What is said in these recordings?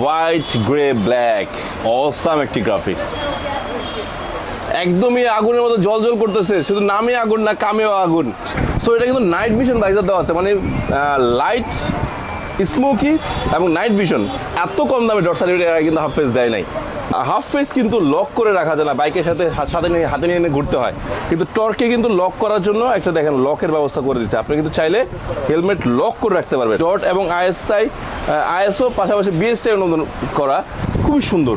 White, grey, black. Awesome একটি graphics একদমই আগুনের মতো জল জল করতেছে। শুধু নামে আগুন না, কামেও আগুন। সো এটা কিন্তু নাইট ভিশন ভাইজার দেওয়া আছে। মানে লাইট স্মোকি এবং নাইট ভিশন এত কম দামে ডট সার্টিফিকেট কিন্তু হাফ ফেস দেয় নাই। হাফ ফেস কিন্তু লক করে রাখা যায় না। বাইকের সাথে সাথে নিয়ে হাতে নিয়ে ঘুরতে হয়। কিন্তু টর্কে কিন্তু লক করার জন্য একটা দেখেন লকের ব্যবস্থা করে দিচ্ছে আপনি কিন্তু চাইলে হেলমেট লক করে রাখতে পারবেন। ডট এবং আইএসআই আইএসও পাশাপাশি বিএসটাই অনুমোদন করা খুবই সুন্দর।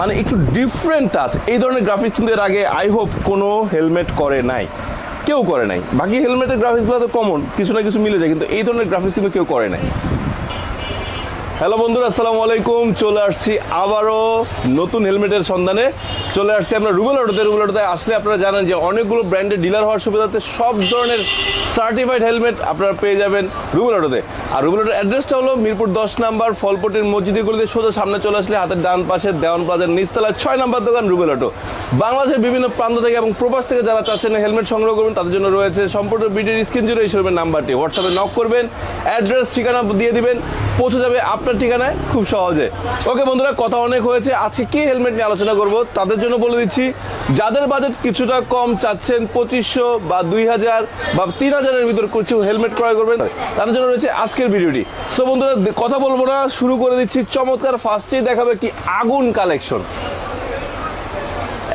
মানে একটু ডিফারেন্ট টাচ এই ধরনের গ্রাফিক্স কিন্তু এর আগে আই হোপ কোনো হেলমেট করে নাই। কেউ করে নাই। বাকি হেলমেটের গ্রাফিক্সগুলো তো কমন কিছু না কিছু মিলে যায়, কিন্তু এই ধরনের গ্রাফিক্স কিন্তু কেউ করে নাই। হ্যালো বন্ধুরা, আসসালামু আলাইকুম। চলে আসছি আবারও নতুন হেলমেটের সন্ধানে। চলে আসছি আমরা রুবেল অটোতে। রুবেল অটোতে আসলে আপনারা জানেন যে অনেকগুলো ব্র্যান্ডের ডিলার হওয়ার সুবিধাতে সব ধরনের সার্টিফাইড হেলমেট আপনারা পেয়ে যাবেন রুবেল অটোতে। আর রুবেল অটোর অ্যাড্রেসটা হলো মিরপুর দশ নাম্বার ফলপটির মসজিদি গলিতে সোজা সামনে চলে আসলে হাতের ডান পাশে দেওয়ান প্লাজার নিচতলায় ছয় নাম্বার দোকান রুবেল অটো। বাংলাদেশের বিভিন্ন প্রান্ত থেকে এবং প্রবাস থেকে যারা চাচ্ছেন হেলমেট সংগ্রহ করবেন, তাদের জন্য রয়েছে সম্পূর্ণ ভিডিওর স্ক্রিন জুড়ে এই শোরুমের নাম্বারটি। হোয়াটসঅ্যাপে নক করবেন অ্যাড্রেস ঠিকানা দিয়ে দিবেন, পৌঁছে যাবে আপনার ঠিকানায়? খুব সহজে। ওকে বন্ধুরা, কথা অনেক হয়েছে। আজকে কি হেলমেট নিয়ে আলোচনা করব? তাদের জন্য বলে দিচ্ছি, যাদের বাজেট কিছুটা কম চাচ্ছেন পঁচিশশো বা দুই হাজার বা তিন হাজারের ভিতর কিছু হেলমেট ক্রয় করবেন, তাদের জন্য রয়েছে আজকের ভিডিওটি। সো বন্ধুরা কথা বলব না, শুরু করে দিচ্ছি। চমৎকার ফার্স্টেই দেখাবে কি আগুন কালেকশন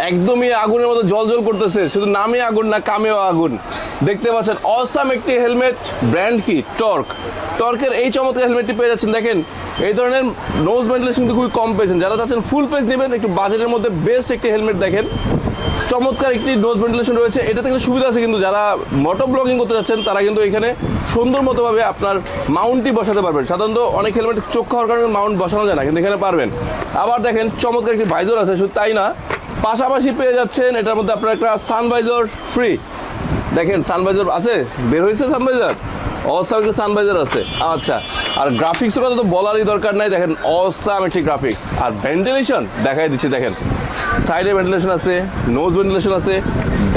একদমই আগুনের মতো জল জল করতেছে। শুধু নামে আগুন না, কামেও আগুন। দেখতে পাচ্ছেন অসাম একটি হেলমেট ব্র্যান্ড কি? টর্ক টর্কের এই চমৎকার হেলমেটটি পেয়ে যাচ্ছেন। দেখেন এই ধরনের নোজ ভেন্টিলেশন কিন্তু খুবই কম পেয়েছেন। যারা চাচ্ছেন ফুল ফেস নেবেন, একটু বাজেটের মধ্যে বেস্ট একটি হেলমেট দেখেন। চমৎকার একটি নোজ ভেন্টিলেশন রয়েছে। এটাতে কিন্তু সুবিধা আছে কিন্তু যারা মোটর ব্লগিং করতে যাচ্ছেন, তারা কিন্তু এখানে সুন্দর মতোভাবে আপনার মাউন্টটি বসাতে পারবেন। সাধারণত অনেক হেলমেট চোখ খাওয়ার কারণে মাউন্ট বসানো যায় না, কিন্তু এখানে পারবেন। আবার দেখেন চমৎকার একটি ভাইজর আছে, শুধু তাই না, পাশাপাশি পেয়ে যাচ্ছেন, এটার মধ্যে আপনার একটা সানভাইজার ফ্রি দেখেন সানভাইজার আছে? বের হয়েছে সানভাইজার অসাম একটা সানভাইজার আছে। আচ্ছা আর গ্রাফিক্সের কথা তো বলারই দরকার নাই। দেখেন অসাম একটি গ্রাফিক্স আর ভেন্টিলেশন দেখাই দিচ্ছি, দেখেন। সাইডে ভেন্টিলেশন আছে নোজ ভেন্টিলেশন আছে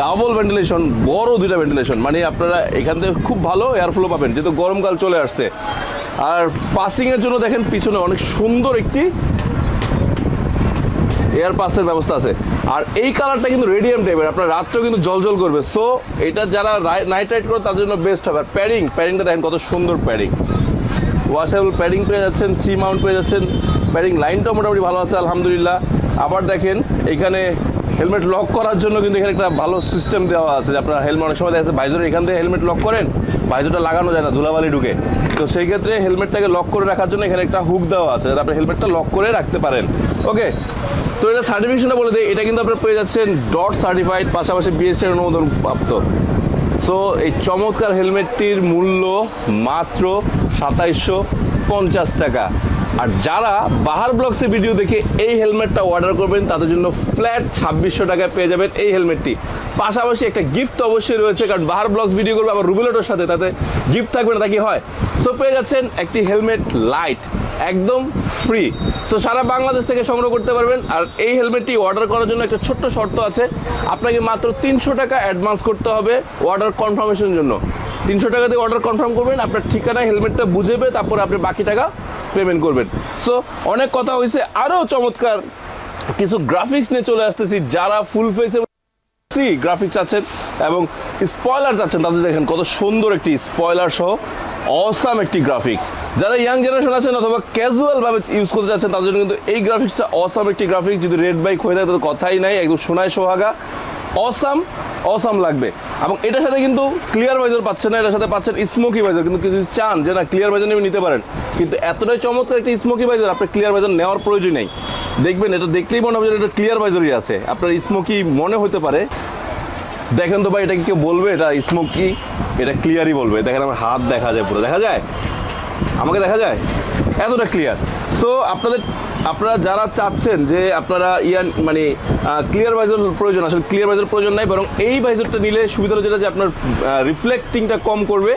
ডাবল ভেন্টিলেশন বড় দুইটা ভেন্টিলেশন মানে আপনারা এখান থেকে খুব ভালো এয়ারফ্লো পাবেন, যেহেতু গরমকাল চলে আসছে। আর পাসিংয়ের জন্য দেখেন পিছনে অনেক সুন্দর একটি এয়ার পাসের ব্যবস্থা আছে। আর এই কালারটা কিন্তু রেডিয়াম টাইপের আপনার রাত্রেও কিন্তু জল জল করবে। সো এটা যারা নাইট রাইড করে, তাদের জন্য বেস্ট হবে। আর প্যারিং প্যারিংটা দেখেন কত সুন্দর প্যাডিং ওয়াশেবল প্যাডিং পেয়ে যাচ্ছেন, সি মাউন্ট পেয়ে যাচ্ছেন। প্যাডিং লাইনটাও মোটামুটি ভালো আছে, আলহামদুলিল্লাহ। আবার দেখেন, এখানে হেলমেট লক করার জন্য কিন্তু এখানে একটা ভালো সিস্টেম দেওয়া আছে, যে আপনার হেলমেট অনেক সময় দেখা যাচ্ছে এখান থেকে হেলমেট লক করেন, ভাইজরটা লাগানো যায় না, ধুলাবালি ঢুকে। তো সেই ক্ষেত্রে হেলমেটটাকে লক করে রাখার জন্য এখানে একটা হুক দেওয়া আছে, যাতে আপনি হেলমেটটা লক করে রাখতে পারেন। ওকে, তো এটা সার্টিফিকেশনটা বলে দিই, এটা কিন্তু আপনারা পেয়ে যাচ্ছেন ডট সার্টিফাইড পাশাপাশি বিএসএর অনুমোদন প্রাপ্ত সো এই চমৎকার হেলমেটটির মূল্য মাত্র সাতাইশশো পঞ্চাশ টাকা। আর যারা বাহার ব্লগসে ভিডিও দেখে এই হেলমেটটা অর্ডার করবেন, তাদের জন্য ফ্ল্যাট ছাব্বিশশো টাকায় পেয়ে যাবেন এই হেলমেটটি। পাশাপাশি একটা গিফট তো অবশ্যই রয়েছে, কারণ বাহার ব্লগস ভিডিও করবে আবার রুবেলেটোর সাথে, তাতে গিফট থাকবে না, তা কি হয়? সো পেয়ে যাচ্ছেন একটি হেলমেট লাইট একদম ফ্রি সো সারা বাংলাদেশ থেকে সংগ্রহ করতে পারবেন। আর এই হেলমেটটি অর্ডার করার জন্য একটা ছোট্ট শর্ত আছে। আপনাকে মাত্র তিনশো টাকা অ্যাডভান্স করতে হবে অর্ডার কনফার্মেশনের জন্য। তিনশো টাকা দিয়ে অর্ডার কনফার্ম করবেন, আপনার ঠিকানায় হেলমেটটা বুঝেবে তারপরে আপনি বাকি টাকা পেমেন্ট করবেন। সো অনেক কথা হয়েছে। আরও চমৎকার কিছু গ্রাফিক্স নিয়ে চলে আসতেছি। যারা ফুল ফেসে গ্রাফিক্স আছেন এবং স্পয়লার চাচ্ছেন তাদের দেখেন কত সুন্দর একটি স্পয়লার সহ অসাম একটি গ্রাফিক্স যারা ইয়াং জেনারেশন আছেন অথবা ক্যাজুয়াল ভাবে ইউজ করতে যাচ্ছেন তাদের জন্য কিন্তু এই গ্রাফিক্সটা অসাম একটি গ্রাফিক্স যদি রেড বাইক হয়ে থাকে তো কথাই নাই, একদম সোনায় সোহাগা। অসাম অসাম লাগবে। এবং এটার সাথে কিন্তু ক্লিয়ার ভাইজার পাচ্ছেন না, এটার সাথে পাচ্ছেন স্মোকি ভাইজার কিন্তু যদি চান যে না ক্লিয়ার ভাইজার নেবে নিতে পারেন, কিন্তু এতটাই চমৎকার একটি স্মোকি ভাইজার আপনার ক্লিয়ার ভাইজার নেওয়ার প্রয়োজন নেই। দেখবেন, এটা দেখলেই মনে হবে এটা ক্লিয়ার ভাইজারই আছে। আপনার স্মোকি মনে হতে পারে দেখেন তো ভাই, এটা কি কেউ বলবে? এটা স্মোকি এটা ক্লিয়ারই বলবে। দেখেন আমার হাত দেখা যায় পুরো। দেখা যায়? আমাকে দেখা যায়? এতটা ক্লিয়ার সো আপনাদের, আপনারা যারা চাচ্ছেন যে আপনারা ইয়ার মানে ক্লিয়ার ভাইজার প্রয়োজন, আসলে ক্লিয়ার ভাইজার প্রয়োজন নাই, বরং এই ভাইজারটা নিলে সুবিধা যেটা যে আপনার রিফ্লেক্টিংটা কম করবে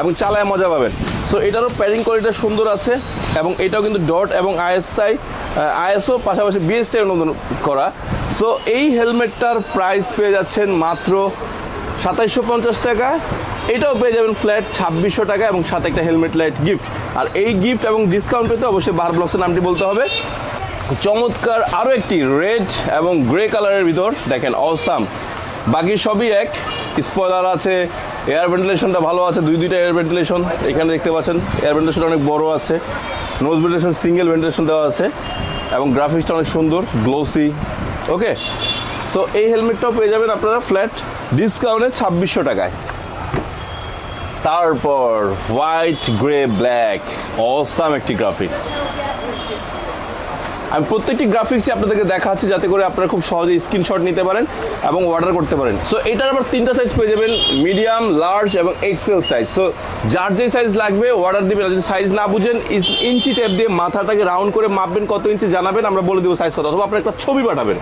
এবং চালায় মজা পাবেন। সো এটারও প্যারিং কোয়ালিটিটা সুন্দর আছে এবং এটাও কিন্তু ডট এবং আইএসআই আইএসও পাশাপাশি বিএসটাই অনুমোদন করা। সো এই হেলমেটটার প্রাইস পেয়ে যাচ্ছেন মাত্র সাতাইশশো পঞ্চাশ টাকা। এটাও পেয়ে যাবেন ফ্ল্যাট ছাব্বিশশো টাকা এবং সাথে একটা হেলমেট লাইট গিফট আর এই গিফট এবং ডিসকাউন্ট পেতে অবশ্যই বার ব্লকসের নামটি বলতে হবে। চমৎকার আরও একটি রেড এবং গ্রে কালারের ভিতর দেখেন অসাম বাকি সবই এক। স্পয়লার আছে এয়ার ভেন্টিলেশনটা ভালো আছে, দুই দুইটা এয়ার ভেন্টিলেশন এখানে দেখতে পাচ্ছেন এয়ার ভেন্টিলেশন অনেক বড় আছে। নোজ ভেন্টিলেশন সিঙ্গেল ভেন্টিলেশন দেওয়া আছে। এবং গ্রাফিক্সটা অনেক সুন্দর গ্লোসি ওকে সো এই হেলমেটটাও পেয়ে যাবেন আপনারা ফ্ল্যাট ডিসকাউন্টে ছাব্বিশশো টাকায়। তারপর হোয়াইট গ্রে ব্ল্যাক অসাম একটি গ্রাফিক্স আমি প্রত্যেকটি গ্রাফিক্সই আপনাদেরকে দেখাচ্ছি যাতে করে আপনারা খুব সহজে স্ক্রিনশট নিতে পারেন এবং অর্ডার করতে পারেন। সো এটার আবার তিনটা সাইজ পেয়ে যাবেন মিডিয়াম লার্জ এবং এক্সেল সাইজ সো যার যে সাইজ লাগবে অর্ডার দিবেন। যদি সাইজ না বুঝেন ইঞ্চি টেপ দিয়ে মাথাটাকে রাউন্ড করে মাপবেন কত ইঞ্চি জানাবেন, আমরা বলে দেবো সাইজ কত। অথবা আপনার একটা ছবি পাঠাবেন।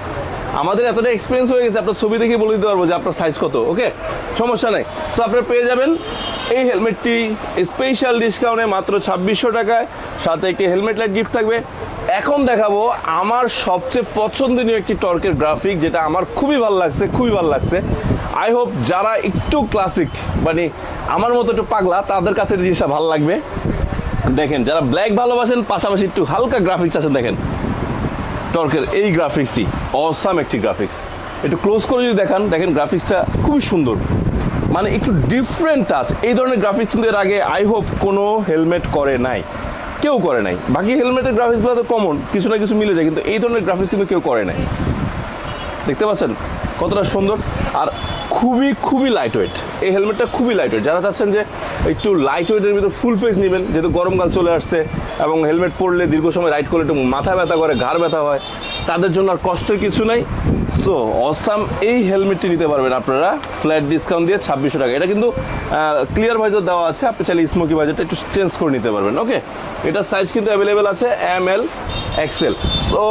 আমাদের এতটা এক্সপিরিয়েন্স হয়ে গেছে, আপনার ছবি দেখে বলে দিতে পারব যে আপনার সাইজ কত ওকে সমস্যা নেই। সো আপনারা পেয়ে যাবেন এই হেলমেটটি স্পেশাল ডিসকাউন্টে মাত্র ছাব্বিশশো টাকায়। সাথে একটি হেলমেট লাইট গিফট থাকবে। এখন দেখাবো আমার সবচেয়ে পছন্দনীয় একটি টর্কের গ্রাফিক যেটা আমার খুবই ভালো লাগছে, খুবই ভালো লাগছে। আই হোপ যারা একটু ক্লাসিক মানে আমার মতো একটু পাগলা, তাদের কাছে জিনিসটা ভালো লাগবে। দেখেন, যারা ব্ল্যাক ভালোবাসেন, পাশাপাশি একটু হালকা গ্রাফিক্স আছেন, দেখেন। টর্কের এই গ্রাফিক্সটি অসাম একটি গ্রাফিক্স একটু ক্লোজ করে যদি দেখান, দেখেন গ্রাফিক্সটা খুবই সুন্দর। মানে একটু ডিফারেন্ট টাচ এই ধরনের গ্রাফিক্স কিন্তু এর আগে আই হোপ কোনো হেলমেট করে নাই। কেউ করে নাই। বাকি হেলমেটের গ্রাফিক্সগুলো তো কমন কিছু না কিছু মিলে যায়, কিন্তু এই ধরনের গ্রাফিক্স কিন্তু কেউ করে নাই। দেখতে পাচ্ছেন? কতটা সুন্দর। আর খুবই খুবই লাইট ওয়েট এই হেলমেটটা খুবই লাইট ওয়েট যারা চাচ্ছেন যে একটু লাইট ওয়েটের ভিতর ফুল ফেস নেবেন, যেহেতু গরমকাল চলে আসছে এবং হেলমেট পরলে দীর্ঘ সময় রাইড করলে একটু মাথা ব্যথা করে, ঘাড় ব্যথা হয় তাদের জন্য আর কষ্টের কিছু নাই। সো অসাম এই হেলমেটটি নিতে পারবেন আপনারা। ফ্ল্যাট ডিসকাউন্ট দিয়ে ছাব্বিশশো টাকা। এটা কিন্তু ক্লিয়ার ভাইজার দেওয়া আছে। আপনি চাইলে স্মোকি ভাইজারটা একটু চেঞ্জ করে নিতে পারবেন। ওকে এটার সাইজ কিন্তু অ্যাভেলেবেল আছে এম এল এক্সেল সো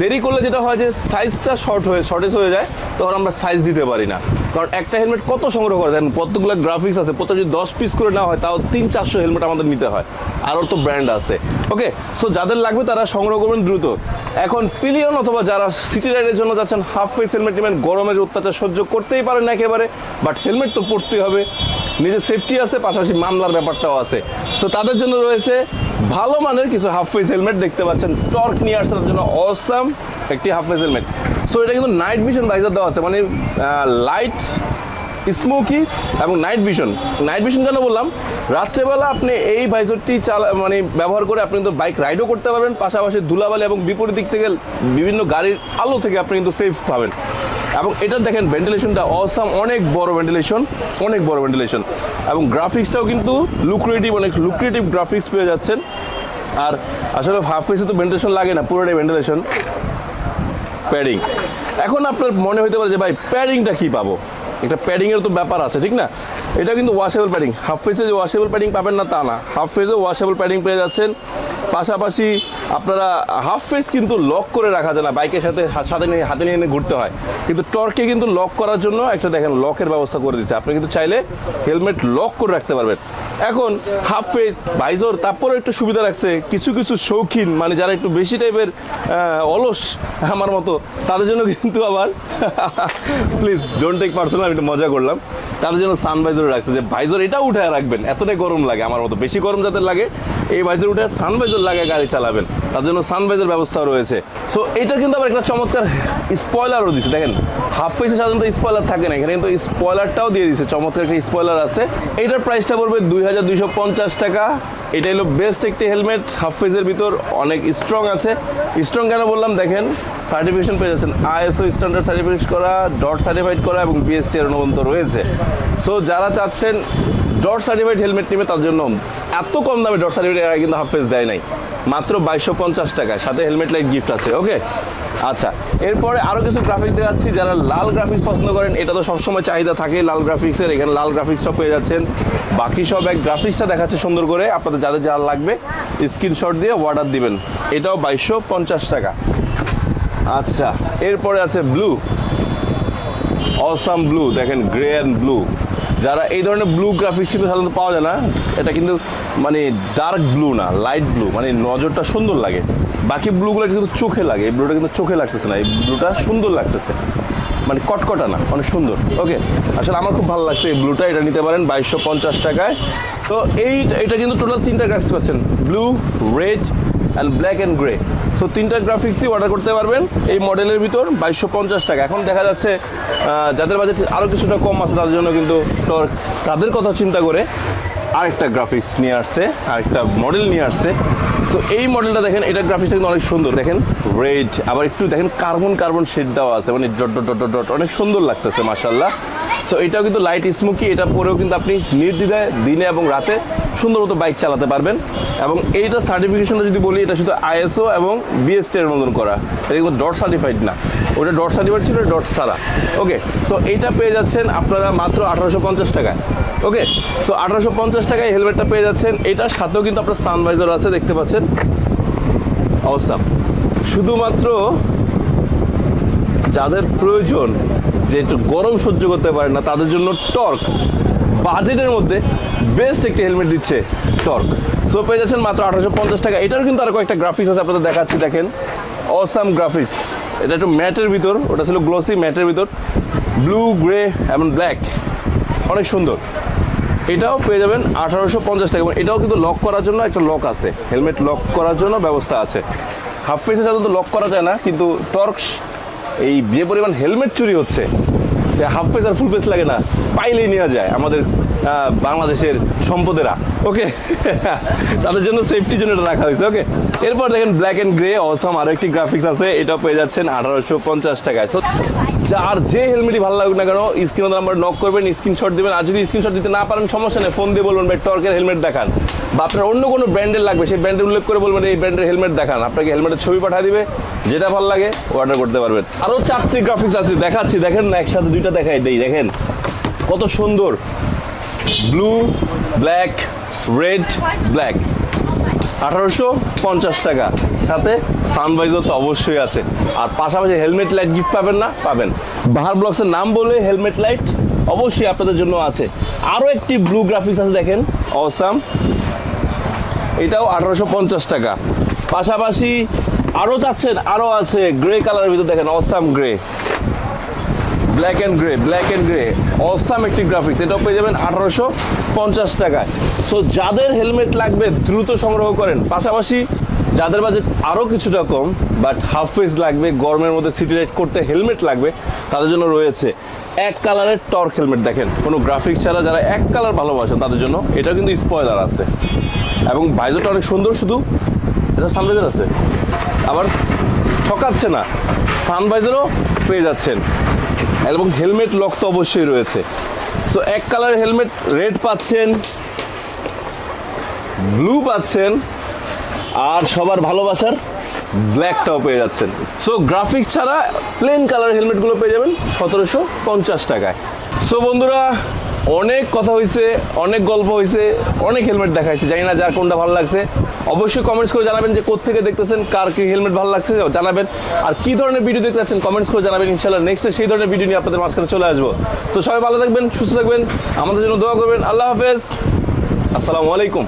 দেরি করলে যেটা হয় যে সাইজটা শর্ট হয়ে শর্টেজ হয়ে যায়, তখন আমরা সাইজ দিতে পারি না। কারণ একটা হেলমেট কত সংগ্রহ করে দেন প্রত্যেকগুলো গ্রাফিক্স আছে? প্রত্যেক যদি দশ পিস করে নেওয়া হয়, তাও তিন, চারশো হেলমেট আমাদের নিতে হয়। আরও তো ব্র্যান্ড আছে। ওকে সো যাদের লাগবে তারা সংগ্রহ করবেন দ্রুত। এখন পিলিয়ন অথবা যারা সিটি রাইডের জন্য যাচ্ছেন হাফ ফেস হেলমেট নেবেন। গরমের অত্যাচার সহ্য করতেই পারেন একেবারে বাট হেলমেট তো পরতেই হবে। নিজের সেফটি আছে, পাশাপাশি মামলার ব্যাপারটাও আছে। সো তাদের জন্য রয়েছে ভালো মানের কিছু হাফ ফেস হেলমেট দেখতে পাচ্ছেন। টর্ক নিয়ে আসছে তার জন্য অসাম একটি হাফ ফেস হেলমেট সো এটা কিন্তু নাইট ভিশন ভাইজার দেওয়া আছে মানে লাইট স্মোকি এবং নাইট ভিশন নাইট ভিশন কেন বললাম? রাত্রেবেলা আপনি এই ভাইজরটি চালা মানে ব্যবহার করে আপনি কিন্তু বাইক রাইডও করতে পারবেন, পাশাপাশি ধুলাবালি এবং বিপরীত দিক থেকে বিভিন্ন গাড়ির আলো থেকে আপনি কিন্তু সেফ পাবেন। এবং এটা দেখেন ভেন্টিলেশনটা অসাম অনেক বড় ভেন্টিলেশন অনেক বড় ভেন্টিলেশন এবং গ্রাফিক্সটাও কিন্তু লুক্রেটিভ অনেক লুক্রেটিভ গ্রাফিক্স পেয়ে যাচ্ছেন। আর আসলে হাফ পেসে তো ভেন্টিলেশন লাগে না, পুরোটাই ভেন্টিলেশন প্যাডিং এখন আপনার মনে হতে পারে যে ভাই প্যাডিংটা কি পাবো? একটা প্যাডিংয়ের তো ব্যাপার আছে, ঠিক না? এটা কিন্তু ওয়াশেবল প্যাডিং হাফ ফেসে যে ওয়াশেবল প্যাডিং পাবেন না, তা না। হাফ ফেসে ওয়াশেবল প্যাডিং পেয়ে যাচ্ছেন। পাশাপাশি আপনারা হাফ ফেস কিন্তু লক করে রাখা যায় না বাইকের সাথে সাথে নিয়ে, হাতে নিয়ে ঘুরতে হয়। কিন্তু টর্কে কিন্তু লক করার জন্য একটা দেখেন লকের ব্যবস্থা করে দিচ্ছে। আপনি কিন্তু চাইলে হেলমেট লক করে রাখতে পারবেন। এখন হাফ ফেস ভাইজর তারপরে একটু সুবিধা রাখছে কিছু কিছু শৌখিন মানে যারা একটু বেশি টাইপের অলস আমার মতো, তাদের জন্য কিন্তু আবার প্লিজ ডোন্ট টেক পার্সোনাল আমি একটু মজা করলাম। তাদের জন্য সান ভাইজর রাখছে, যে ভাইজর এটা উঠে রাখবেন, এতটাই গরম লাগে আমার মতো। বেশি গরম যাদের লাগে, এই ভাইজর উঠে সান ভাইজর লাগে গাড়ি চালাবেন। তার জন্য সান ভাইজর ব্যবস্থা রয়েছে। সো এটা কিন্তু আবার একটা চমৎকার স্পয়লারও দিচ্ছে দেখেন। হাফ ফেসে সাধারণত স্পয়লার থাকে না, এখানে কিন্তু স্পয়লারটাও দিয়ে দিচ্ছে চমৎকার একটা স্পয়লার আছে। এটার প্রাইসটা পড়বে দুই হাজার দুইশো পঞ্চাশ টাকা। এটা হলো বেস্ট একটি হেলমেট হাফ ফেজের ভিতর অনেক স্ট্রং আছে। স্ট্রং কেন বললাম? দেখেন সার্টিফিকেশন পেয়ে যাচ্ছেন। আইএসও স্ট্যান্ডার্ড সার্টিফিকেট করা ডট সার্টিফাইড করা এবং বিএসটি এর অনুবন্ধ রয়েছে। সো যারা চাচ্ছেন ডট সার্টিফাইড হেলমেট নেবে তার জন্য এত কম দামে ডট সার্টিফাইড কিন্তু হাফ ফেজ দেয় নাই। মাত্র বাইশশো পঞ্চাশ টাকায়। সাথে হেলমেট লাইট গিফট আছে ওকে আচ্ছা এরপরে আরও কিছু গ্রাফিক্স দেখাচ্ছি যারা লাল গ্রাফিক্স পছন্দ করেন, এটা তো সবসময় চাহিদা থাকে, লাল গ্রাফিক্সের এখানে লাল গ্রাফিক্স সব পেয়ে যাচ্ছেন। বাকি সব এক গ্রাফিক্সটা দেখাচ্ছে সুন্দর করে, আপনাদের যাদের যা লাগবে স্ক্রিনশট দিয়ে অর্ডার দিবেন। এটাও বাইশশো পঞ্চাশ টাকা। আচ্ছা এরপরে আছে ব্লু অসাম ব্লু দেখেন গ্রে অ্যান্ড ব্লু যারা এই ধরনের ব্লু গ্রাফিক্স কিন্তু সাধারণত পাওয়া যায় না, এটা কিন্তু মানে ডার্ক ব্লু না লাইট ব্লু মানে নজরটা সুন্দর লাগে। বাকি ব্লুগুলো কিন্তু চোখে লাগে, এই ব্লুটা কিন্তু চোখে লাগতেছে না, এই ব্লুটা সুন্দর লাগতেছে। মানে কটকটা না অনেক সুন্দর ওকে আসলে আমার খুব ভালো লাগছে এই ব্লুটা এটা নিতে পারেন বাইশশো পঞ্চাশ টাকায়। তো এই, এটা কিন্তু টোটাল তিনটা গ্রাফিক্স পাচ্ছেন blue red and black and grey so তিনটা গ্রাফিক্সই অর্ডার করতে পারবেন। এই মডেলের ভিতর বাইশশো পঞ্চাশ টাকা। এখন দেখা যাচ্ছে যাদের বাজেট আরও কিছুটা কম আছে, তাদের জন্য কিন্তু তাদের কথা চিন্তা করে আরেকটা গ্রাফিক্স নিয়ে আসছে, আরেকটা মডেল নিয়ে আসছে। সো এই মডেলটা দেখেন, এটা গ্রাফিক্সটা কিন্তু অনেক সুন্দর। দেখেন রেড আবার একটু দেখেন কার্বন কার্বন শেড দেওয়া আছে মানে ডট ডট ডট ডট অনেক সুন্দর লাগতেছে মাসাল্লাহ সো এটাও কিন্তু লাইট স্মোকি এটা পরেও কিন্তু আপনি নির্দ্বিধায় দিনে এবং রাতে সুন্দর মতো বাইক চালাতে পারবেন। এবং এইটা সার্টিফিকেশনটা যদি বলি, এটা শুধু আইএসও এবং বিএসটি এর মতন করা। এটা কিন্তু ডট সার্টিফাইড না। ওটা ডট সার্টিফাইড ছিল ডট সারা ওকে সো এইটা পেয়ে যাচ্ছেন আপনারা মাত্র আঠারোশো পঞ্চাশ টাকায়। ওকে সো আঠারোশো পঞ্চাশ টাকায় হেলমেটটা পেয়ে যাচ্ছেন। এটার সাথেও কিন্তু আপনার সানভাইজার আছে, দেখতে পাচ্ছেন। অবস্থা শুধুমাত্র যাদের প্রয়োজন যে একটু গরম সহ্য করতে পারে না, তাদের জন্য টর্ক। বাজেটের মধ্যে বেস্ট একটি হেলমেট দিচ্ছে টর্ক। সো পেয়ে যাচ্ছেন মাত্র আঠারোশো পঞ্চাশ টাকা। এটার কিন্তু আরও কয়েকটা গ্রাফিক্স আছে, আপনাদের দেখাচ্ছি, দেখেন। অসাম গ্রাফিক্স এটা একটু ম্যাটের ভিতর, ওটা ছিল গ্লোসি ম্যাটের ভিতর। ব্লু গ্রে এবং ব্ল্যাক অনেক সুন্দর। এটাও পেয়ে যাবেন আঠারোশো পঞ্চাশ টাকা। এবং এটাও কিন্তু লক করার জন্য একটা লক আছে। হেলমেট লক করার জন্য ব্যবস্থা আছে। হাফ ফেসের সাথে তো লক করা যায় না, কিন্তু টর্কস এই যে পরিমাণ হেলমেট চুরি হচ্ছে। হাফ ফেস আর ফুল ফেস লাগে না। পাইলেই নেওয়া যায় আমাদের বাংলাদেশের সম্পদেরা। ওকে তাদের জন্য সেফটির জন্য এটা রাখা হয়েছে ওকে এরপর দেখেন ব্ল্যাক অ্যান্ড গ্রে অসাম আরও একটি গ্রাফিক্স আছে এটাও পেয়ে যাচ্ছেন আঠারোশো পঞ্চাশ টাকায়। So, যার যে হেলমেটই ভালো লাগুক না কেন স্ক্রিনে নাম্বার নক করবেন স্ক্রিনশট দিবেন আর যদি স্ক্রিনশট দিতে না পারেন সমস্যা নেই ফোন দিয়ে বলবেন ভাই টর্কের হেলমেট দেখান। বা আপনার অন্য কোনো ব্র্যান্ডের লাগবে সেই ব্র্যান্ডের উল্লেখ করে বলবেন এই ব্র্যান্ডের হেলমেট দেখান। আপনাকে হেলমেটের ছবি পাঠিয়ে দিবে যেটা ভালো লাগে অর্ডার করতে পারবেন। আরও চারটি গ্রাফিক্স আছে দেখাচ্ছি দেখেন না একসাথে দুইটা দেখাই দেই দেখেন। কত সুন্দর। ব্লু ব্ল্যাক রেড ব্ল্যাক আঠারোশো পঞ্চাশ টাকা। সাথে সানভাইজার তো অবশ্যই আছে। আর পাশাপাশি হেলমেট লাইট গিফট পাবেন না, পাবেন। বাহার ব্লগসের নাম বলে হেলমেট লাইট অবশ্যই আপনাদের জন্য আছে। আরও একটি ব্লু গ্রাফিক্স আছে, দেখেন। অসাম এটাও আঠারোশো পঞ্চাশ টাকা। পাশাপাশি আরও চাচ্ছেন আরও আছে গ্রে কালারের ভিতর দেখেন awesome grey black and grey black and grey awesome একটি গ্রাফিক্স এটাও পেয়ে যাবেন আঠারোশো পঞ্চাশ টাকায়। সো যাদের হেলমেট লাগবে, দ্রুত সংগ্রহ করেন। পাশাপাশি, যাদের বাজেট আরও কিছুটা কম বাট হাফ ফেস লাগবে, গরমের মধ্যে সিটি রাইড করতে হেলমেট লাগবে, তাদের জন্য রয়েছে এক কালারের টর্ক হেলমেট দেখেন, কোনো গ্রাফিক্স ছাড়া যারা এক কালার ভালোবাসেন, তাদের জন্য এটা কিন্তু স্পয়লার আছে। এবং বাইজোটা অনেক সুন্দর শুধু। এটা সানভাইজার আছে। আবার ঠকাচ্ছে না। সানভাইজারও পেয়ে যাচ্ছেন। এবং হেলমেট লক তো অবশ্যই রয়েছে। সো এক কালার হেলমেট, রেড পাচ্ছেন, ব্লু পাচ্ছেন, আর সবার ভালোবাসার ব্ল্যাকটাও পেয়ে যাচ্ছেন। সো গ্রাফিক্স ছাড়া প্লেন কালার হেলমেটগুলো পেয়ে যাবেন সতেরোশো পঞ্চাশ টাকায়। সো বন্ধুরা অনেক কথা হয়েছে অনেক গল্প হয়েছে অনেক হেলমেট দেখাইছে, জানি না যার কোনটা ভালো লাগছে। অবশ্যই কমেন্টস করে জানাবেন যে কোথেকে দেখতেছেন, কার কি হেলমেট ভালো লাগছে, জানাবেন। আর কি ধরনের ভিডিও দেখতে চাচ্ছেন কমেন্টস করে জানাবেন ইনশাল্লাহ নেক্সটে সেই ধরনের ভিডিও নিয়ে আপনাদের মাঝখানে চলে আসব। তো সবাই ভালো থাকবেন, সুস্থ থাকবেন, আমাদের জন্য দোয়া করবেন, আল্লাহ হাফেজ। আসসালামু আলাইকুম।